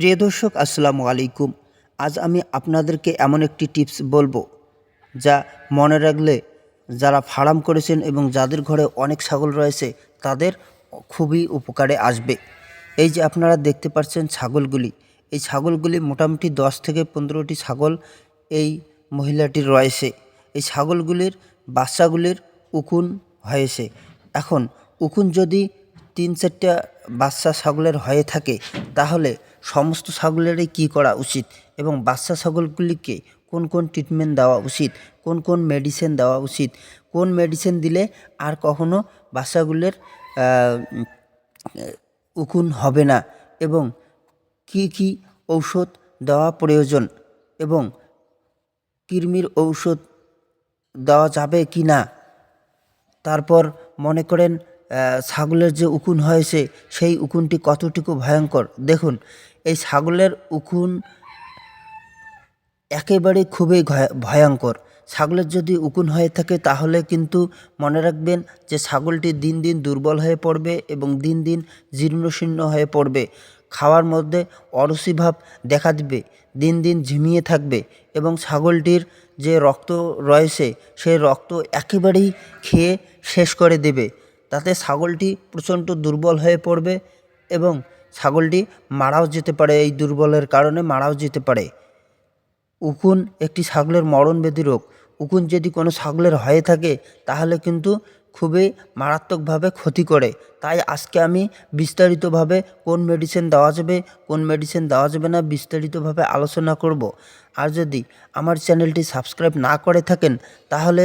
প্রিয় দর্শক, আসসালামু আলাইকুম। আজ আমি আপনাদেরকে এমন একটি টিপস বলব, যা মনে রাখলে যারা ফার্ম করেছেন এবং যাদের ঘরে অনেক ছাগল রয়েছে, তাদের খুবই উপকারে আসবে। এই যে আপনারা দেখতে পাচ্ছেন ছাগলগুলি, এই ছাগলগুলি মোটামুটি দশ থেকে পনেরোটি ছাগল এই মহিলাটির রয়েছে। এই ছাগলগুলির, বাচ্চাগুলির উকুন হয়েছে। এখন উকুন যদি তিন চারটা বাচ্চা ছাগলের হয়ে থাকে, তাহলে সমস্ত ছাগলেরই কী করা উচিত এবং বাচ্চা ছাগলগুলিকে কোন কোন ট্রিটমেন্ট দেওয়া উচিত, কোন কোন মেডিসিন দেওয়া উচিত, কোন মেডিসিন দিলে আর কখনো বাচ্চাগুলোর উকুন হবে না এবং কি কি ঔষধ দেওয়া প্রয়োজন এবং কৃমির ঔষধ দেওয়া যাবে কি না? তারপর মনে করেন ছাগলের যে উকুন হয়েছে সেই উকুনটি কতটুকু ভয়ঙ্কর? দেখুন এই ছাগলের উকুন একেবারে খুবই ভয়ঙ্কর। ছাগলের যদি উকুন হয়ে থাকে, তাহলে কিন্তু মনে রাখবেন যে ছাগলটি দিন দিন দুর্বল হয়ে পড়বে এবং দিন দিন জীর্ণশীর্ণ হয়ে পড়বে। খাওয়ার মধ্যে অরুচি ভাব দেখা দিবে, দিন দিন ঝিমিয়ে থাকবে এবং ছাগলটির যে রক্ত রয়েছে, সেই রক্ত একেবারেই খেয়ে শেষ করে দেবে। তাতে ছাগলটি প্রচণ্ড দুর্বল হয়ে পড়বে এবং ছাগলটি মারাও যেতে পারে এই দুর্বলের কারণে মারাও যেতে পারে। উকুন একটি ছাগলের মরণব্যাধি রোগ। উকুন যদি কোনো ছাগলের হয়ে থাকে, তাহলে কিন্তু খুবই মারাত্মকভাবে ক্ষতি করে। তাই আজকে আমি বিস্তারিতভাবে কোন মেডিসিন দেওয়া যাবে, কোন মেডিসিন দেওয়া যাবে না, বিস্তারিতভাবে আলোচনা করব। আর যদি আমার চ্যানেলটি সাবস্ক্রাইব না করে থাকেন, তাহলে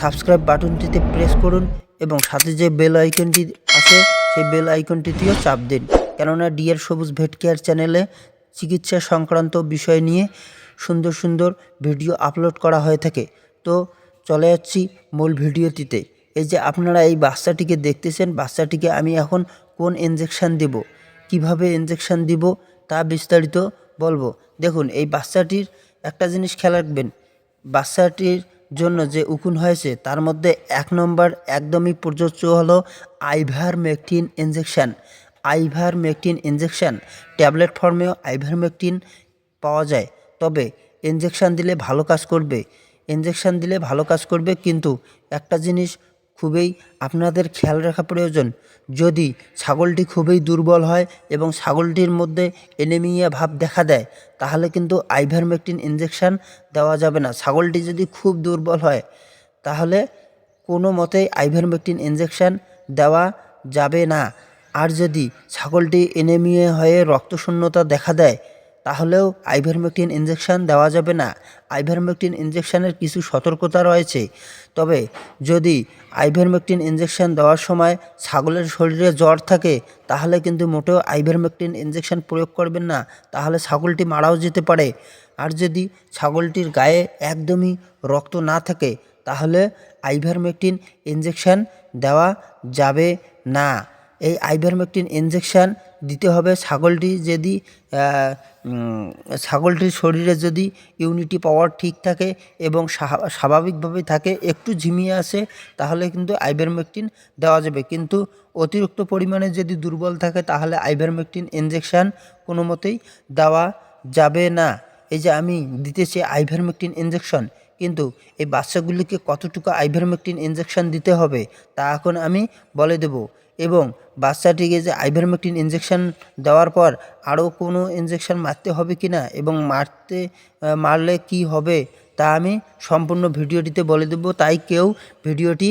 সাবস্ক্রাইব বাটনটিতে প্রেস করুন এবং সাথে যে বেল আইকনটি আছে, সেই বেল আইকনটিতেও চাপ দিন। কেননা ডিয়ার সবুজ ভেট কেয়ার চ্যানেলে চিকিৎসা সংক্রান্ত বিষয় নিয়ে সুন্দর সুন্দর ভিডিও আপলোড করা হয়ে থাকে। তো চলে যাচ্ছি মূল ভিডিওটিতে এই যে আপনারা এই বাচ্চাটিকে দেখতেছেন, বাচ্চাটিকে আমি এখন কোন ইঞ্জেকশান দেব, কীভাবে ইঞ্জেকশান দিব তা বিস্তারিত বলব। দেখুন, এই বাচ্চাটির একটা জিনিস খেয়াল রাখবেন, বাচ্চাটির জন্য যে উকুন হয়েছে, তার মধ্যে এক নম্বর একদমই প্রযোজ্য হলো ivermectin injection ivermectin injection tablet ফর্মেও ivermectin পাওয়া যায়, তবে ইঞ্জেকশান দিলে ভালো কাজ করবে। ইঞ্জেকশান দিলে ভালো কাজ করবে, কিন্তু একটা জিনিস খুবই আপনাদের খেয়াল রাখা প্রয়োজন। যদি ছাগলটি খুবই দুর্বল হয় এবং ছাগলটির মধ্যে এনেমিয়া ভাব দেখা দেয়, তাহলে কিন্তু আইভারমেকটিন ইঞ্জেকশান দেওয়া যাবে না। ছাগলটি যদি খুব দুর্বল হয়, তাহলে কোনো মতেই আইভারমেকটিন ইঞ্জেকশান দেওয়া যাবে না। আর যদি ছাগলটি এনেমিয়া হয়ে রক্তশূন্যতা দেখা দেয় তাহলেও আইভারমেকটিন ইঞ্জেকশান দেওয়া যাবে না। আইভারমেকটিন ইঞ্জেকশানের কিছু সতর্কতা রয়েছে। তবে যদি আইভারমেকটিন ইঞ্জেকশান দেওয়ার সময় ছাগলের শরীরে জ্বর থাকে, তাহলে কিন্তু মোটেও আইভারমেকটিন ইঞ্জেকশান প্রয়োগ করবেন না। তাহলে ছাগলটি মারাও যেতে পারে। আর যদি ছাগলটির গায়ে একদমই রক্ত না থাকে, তাহলে আইভারমেকটিন ইঞ্জেকশান দেওয়া যাবে না। এই আইভারমেকটিন ইঞ্জেকশান দিতে হবে। ছাগলটি যদি ছাগলটির শরীরে যদি ইউনিটি পাওয়ার ঠিক থাকে এবং স্বাভা- স্বাভাবিকভাবে থাকে, একটু ঝিমিয়ে আসে, তাহলে কিন্তু আইভারমেকটিন দেওয়া যাবে। কিন্তু অতিরিক্ত পরিমাণে যদি দুর্বল থাকে, তাহলে আইভারমেকটিন ইঞ্জেকশান কোনো মতেই দেওয়া যাবে না। এই যে আমি দিতেছি আইভারমেকটিন ইঞ্জেকশন কিন্তু এই বাচ্চাগুলিকে কতটুকু আইভারমেকটিন ইঞ্জেকশন দিতে হবে, তা এখন আমি বলে দেব। এবং বাচ্চাটিকে যে আইভারমেকটিন ইঞ্জেকশন দেওয়ার পর আরও কোনো ইঞ্জেকশন মারতে হবে কি না এবং মারতে মারলে কি হবে তা আমি সম্পূর্ণ ভিডিওটিতে বলে দেব। তাই কেউ ভিডিওটি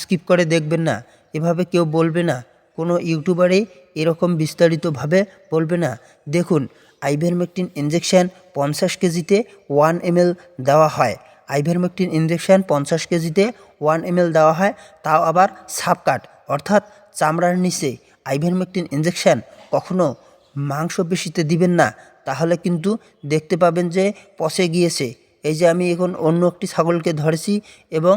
স্কিপ করে দেখবেন না। এভাবে কেউ বলবে না। কোনো ইউটিউবারে এরকম বিস্তারিতভাবে বলবে না। দেখুন আইভারমেকটিন ইঞ্জেকশন পঞ্চাশ কেজিতে ওয়ান এমএল দেওয়া হয়। আইভারমেকটিন ইঞ্জেকশন পঞ্চাশ কেজিতে ওয়ান এমএল দেওয়া হয়। তাও আবার সাবকাট অর্থাৎ চামড়ার নিচে আইভেনমেকটিন ইঞ্জেকশান কখনও মাংসপেশিতে দিবেন না, তাহলে কিন্তু দেখতে পাবেন যে পচে গিয়েছে। এই যে আমি এখন অন্য একটি ছাগলকে ধরেছি এবং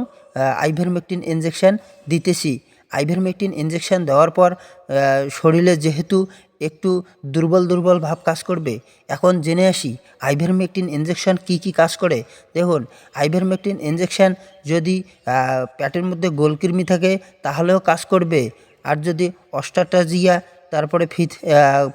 আইভেনমেকটিন ইঞ্জেকশান দিতেছি। আইভারমেকটিন ইঞ্জেকশন দেওয়ার পর শরীরে যেহেতু একটু দুর্বল দুর্বল ভাব কাজ করবে, এখন জেনে আসি আইভারমেকটিন ইঞ্জেকশন কি কি কাজ করে। দেখুন আইভারমেকটিন ইঞ্জেকশন যদি প্যাটের মধ্যে গোলকৃমি থাকে, তাহলেও কাজ করবে। আর যদি অস্টাটাজিয়া, তারপরে ফিথ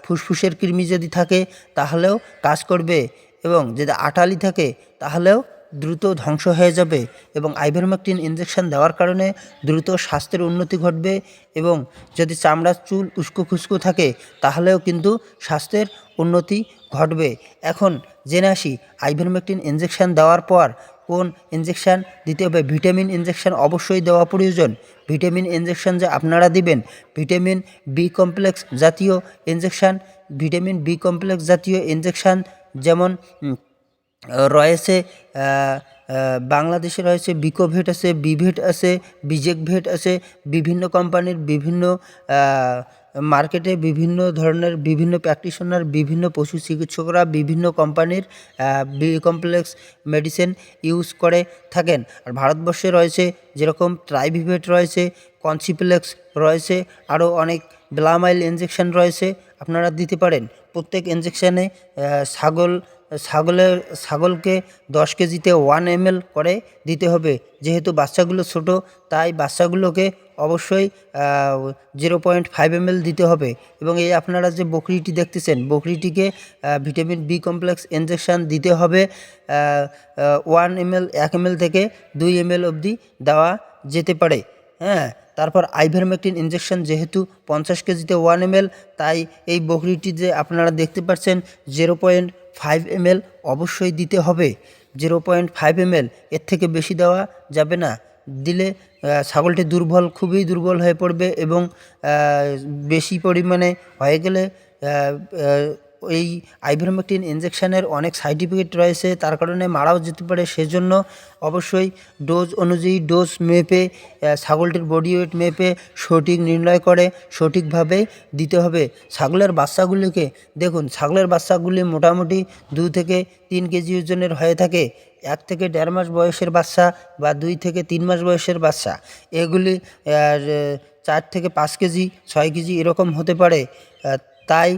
ফুসফুসের কৃমি যদি থাকে, তাহলেও কাজ করবে। এবং যদি আটালি থাকে, তাহলেও দ্রুত ধ্বংস হয়ে যাবে এবং আইভারমেকটিন ইঞ্জেকশন দেওয়ার কারণে দ্রুত স্বাস্থ্যের উন্নতি ঘটবে এবং যদি চামড়ার চুল উস্কো খুস্কো থাকে, তাহলেও কিন্তু স্বাস্থ্যের উন্নতি ঘটবে। এখন জেনে আসি আইভারমেকটিন ইঞ্জেকশন দেওয়ার পর কোন ইঞ্জেকশন দিতে হবে ভিটামিন ইঞ্জেকশন অবশ্যই দেওয়া প্রয়োজন। ভিটামিন ইঞ্জেকশন যে আপনারা দিবেন ভিটামিন বি কমপ্লেক্স জাতীয় ইঞ্জেকশন ভিটামিন বি কমপ্লেক্স জাতীয় ইঞ্জেকশন যেমন রয়েছে বাংলাদেশে রয়েছে বিকোভেট আছে বিভেট আছে, বিজেক ভেট আছে, বিভিন্ন কোম্পানির বিভিন্ন মার্কেটে বিভিন্ন ধরনের বিভিন্ন প্র্যাকটিশনার, বিভিন্ন পশু চিকিৎসকরা বিভিন্ন কোম্পানির বি কমপ্লেক্স মেডিসিন ইউজ করে থাকেন। আর ভারতবর্ষে রয়েছে যেরকম ট্রাইভিভেট রয়েছে, কনসিপ্লেক্স রয়েছে, আরও অনেক ব্লামাইল ইঞ্জেকশন রয়েছে, আপনারা দিতে পারেন। প্রত্যেক ইঞ্জেকশানে ছাগল ছাগলের, ছাগলকে দশ কেজিতে ওয়ান এম করে দিতে হবে। যেহেতু বাচ্চাগুলো ছোট, তাই বাচ্চাগুলোকে অবশ্যই জিরো পয়েন্ট ফাইভ এম দিতে হবে। এবং এই আপনারা যে বকরিটি দেখতেছেন, বকরিটিকে ভিটামিন বি কমপ্লেক্স ইঞ্জেকশান দিতে হবে। ওয়ান এম এল এক এম থেকে দুই এম এল অবধি দেওয়া যেতে পারে। হ্যাঁ তারপর আইভারমেকটিন ইঞ্জেকশন যেহেতু পঞ্চাশ কেজিতে ওয়ান এম তাই এই বকরিটি যে আপনারা দেখতে পাচ্ছেন জিরো পয়েন্ট ফাইভ এম অবশ্যই দিতে হবে। জিরো পয়েন্ট ফাইভ এম এর থেকে বেশি দেওয়া যাবে না। দিলে ছাগলটি দুর্বল, খুবই দুর্বল হয়ে পড়বে এবং বেশি পরিমাণে হয়ে গেলে এই আইভারমেকটিন ইঞ্জেকশনের অনেক সাইড ইফেক্ট রয়েছে, তার কারণে মারাও যেতে পারে। সেজন্য অবশ্যই ডোজ অনুযায়ী ডোজ মেপে ছাগলটির বডি ওয়েট মেপে সঠিক নির্ণয় করে, সঠিকভাবে দিতে হবে। ছাগলের বাচ্চাগুলিকে দেখুন, ছাগলের বাচ্চাগুলি মোটামুটি দু থেকে তিন কেজি ওজনের হয়ে থাকে। এক থেকে দেড় মাস বয়সের বাচ্চা বা দুই থেকে তিন মাস বয়সের বাচ্চা। এগুলি চার থেকে পাঁচ কেজি, ছয় কেজি এরকম হতে পারে। তাই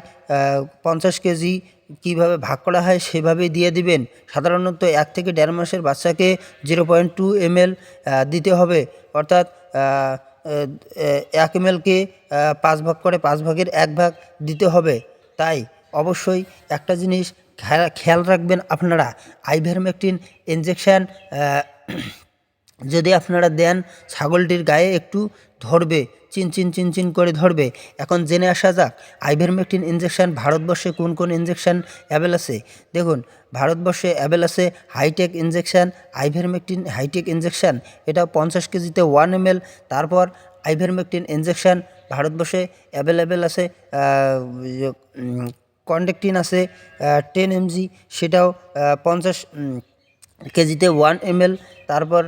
পঞ্চাশ কেজি কীভাবে ভাগ করা হয় সেভাবেই দিয়ে দিবেন। সাধারণত এক থেকে দেড় মাসের বাচ্চাকে জিরো পয়েন্ট টু এম দিতে হবে। অর্থাৎ এক এম এলকে পাঁচ ভাগ করে পাঁচ ভাগের এক ভাগ দিতে হবে। তাই অবশ্যই একটা জিনিস খেয়াল রাখবেন আপনারা। আইভারমেকটিন ইঞ্জেকশান যদি আপনারা দেন, ছাগলটির গায়ে একটু ধরবে। চিন চিন চিন চিন করে ধরবে। এখন জেনে আসা যাক আইভারমেকটিন ইঞ্জেকশন ভারতবর্ষে কোন কোন ইঞ্জেকশন অ্যাভেল আছে? দেখুন, ভারতবর্ষে অ্যাভেল আছে hitech injection ivermectin hitech injection এটা পঞ্চাশ কেজিতে ওয়ান এম তারপর আইভারমেকটিন ইঞ্জেকশন ভারতবর্ষে অ্যাভেলেবেল আছে কন্ডেক্টিন আছে টেন এমজি সেটাও পঞ্চাশ কেজিতে ওয়ান এম তারপর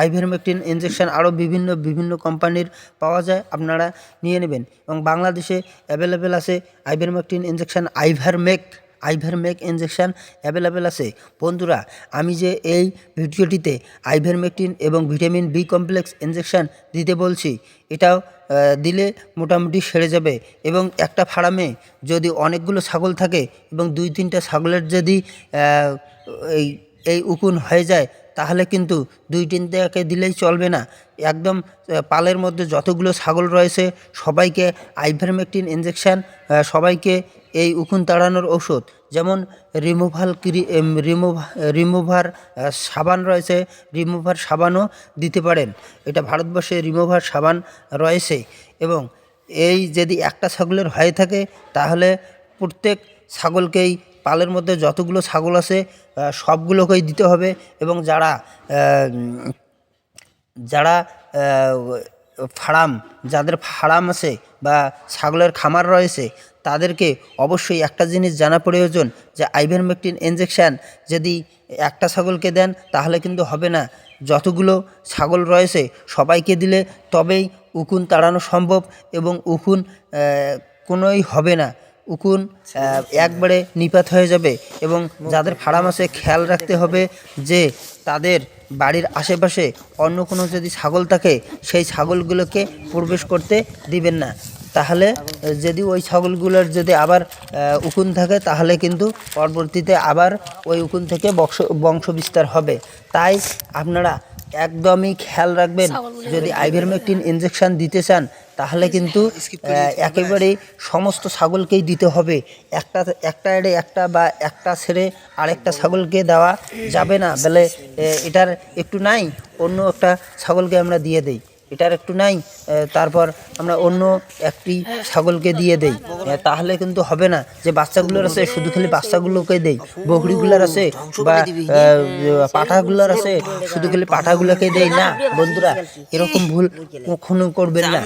আইভারমেকটিন ইঞ্জেকশন আরও বিভিন্ন বিভিন্ন কোম্পানির পাওয়া যায়, আপনারা নিয়ে নেবেন। এবং বাংলাদেশে অ্যাভেলেবেল আছে ivermectin injection Ivermec Ivermec injection available আছে। বন্ধুরা, আমি যে এই ভিডিওটিতে আইভারমেকটিন এবং ভিটামিন বি কমপ্লেক্স ইঞ্জেকশন দিতে বলছি, এটাও দিলে মোটামুটি সেরে যাবে। এবং একটা ফার্মে যদি অনেকগুলো ছাগল থাকে এবং দুই তিনটা ছাগলের যদি এই এই উকুন হয়ে যায়, তাহলে কিন্তু দুই তিনটাকে দিলেই চলবে না। একদম পালের মধ্যে যতগুলো ছাগল রয়েছে, সবাইকে আইভারমেকটিন ইঞ্জেকশান সবাইকে এই উকুন তাড়ানোর ঔষধ। যেমন রিমুভাল রিমুভার সাবান রয়েছে, রিমুভার সাবানও দিতে পারেন। এটা ভারতবর্ষে রিমুভার সাবান রয়েছে এবং এই যদি একটা ছাগলের হয়ে থাকে, তাহলে প্রত্যেক ছাগলকেই পালের মধ্যে যতগুলো ছাগল আছে সবগুলোকেই দিতে হবে এবং যারা যারা ফার্ম, যাদের ফার্ম আছে বা ছাগলের খামার রয়েছে, তাদেরকে অবশ্যই একটা জিনিস জানা প্রয়োজন যে আইভারমেকটিন ইঞ্জেকশান যদি একটা ছাগলকে দেন, তাহলে কিন্তু হবে না। যতগুলো ছাগল রয়েছে, সবাইকে দিলে তবেই উকুন তাড়ানো সম্ভব এবং উকুন কোনোই হবে না। উকুন একবারে নিপাত হয়ে যাবে এবং যাদের ফার্ম আছে খেয়াল রাখতে হবে যে তাদের বাড়ির আশেপাশে অন্য কোনো যদি ছাগল থাকে, সেই ছাগলগুলোকে প্রবেশ করতে দিবেন না। তাহলে যদি ওই ছাগলগুলোর যদি আবার উকুন থাকে, তাহলে কিন্তু পরবর্তীতে আবার ওই উকুন থেকে বংশ বংশ বিস্তার হবে। তাই আপনারা একদমই খেয়াল রাখবেন যদি আইভারমেকটিন ইনজেকশান দিতে চান তাহলে কিন্তু একেবারে সমস্ত ছাগলকেই দিতে হবে। একটা একটা এড়ে একটা বা একটা ছেড়ে আরেকটা ছাগলকে দেওয়া যাবে না। বলে এটার একটু নাই অন্য একটা ছাগলকে আমরা দিয়ে দেই। এটার একটু নাই তারপর আমরা অন্য একটি ছাগলকে দিয়ে দেই। তাহলে কিন্তু হবে না যে বাচ্চাগুলোর আছে, শুধু খালি বাচ্চাগুলোকে দেই। বকরিগুলোর আছে বা পাঠাগুলোর আছে, শুধু খালি পাঠাগুলোকে দেই না। বন্ধুরা, এরকম ভুল কখনো করবেন না।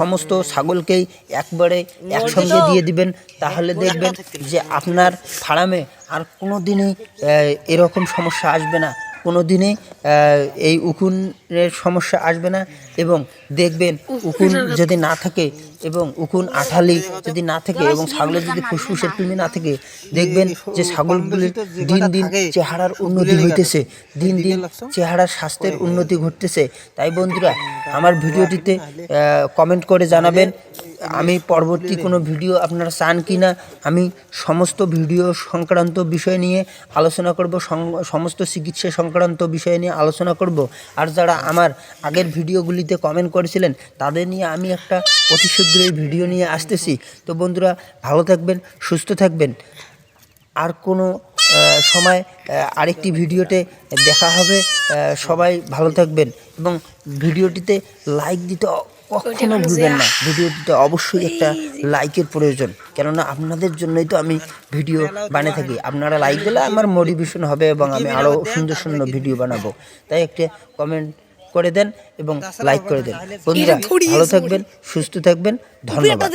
সমস্ত ছাগলকেই একবারে একসঙ্গে দিয়ে দিবেন। তাহলে দেখবেন যে আপনার ফার্মে আর কোনো দিনই এরকম সমস্যা আসবে না। কোনো দিনই এই উকুনের সমস্যা আসবে না এবং দেখবেন উকুন যদি না থাকে এবং উকুন আঠালি যদি না থাকে এবং ছাগলের যদি ফুসফুসের কৃমি না থাকে দেখবেন যে ছাগলগুলির দিন দিন চেহারার উন্নতি হইতেছে। দিন দিন চেহারার স্বাস্থ্যের উন্নতি ঘটতেছে। তাই বন্ধুরা আমার ভিডিওটিতে কমেন্ট করে জানাবেন। আমি পরবর্তী কোনো ভিডিও আপনারা চান কি না আমি সমস্ত ভিডিও সংক্রান্ত বিষয় নিয়ে আলোচনা করব সমস্ত চিকিৎসা সংক্রান্ত বিষয় নিয়ে আলোচনা করব। আর যারা আমার আগের ভিডিওগুলিতে কমেন্ট করেছিলেন তাদের নিয়ে আমি একটা অতি শীঘ্রই ভিডিও নিয়ে আসতেছি। তো বন্ধুরা ভালো থাকবেন সুস্থ থাকবেন। আর কোনো সময় আরেকটি ভিডিওতে দেখা হবে। সবাই ভালো থাকবেন এবং ভিডিওটিতে লাইক দিতে কখনো ভুলবেন না। ভিডিওটিতে অবশ্যই একটা লাইকের প্রয়োজন। কেননা আপনাদের জন্যই তো আমি ভিডিও বানিয়ে থাকি। আপনারা লাইক দিলে আমার মোটিভেশন হবে এবং আমি আরও সুন্দর সুন্দর ভিডিও বানাবো। তাই একটা কমেন্ট করে দেন এবং লাইক করে দেন। বন্ধুরা ভালো থাকবেন সুস্থ থাকবেন। ধন্যবাদ।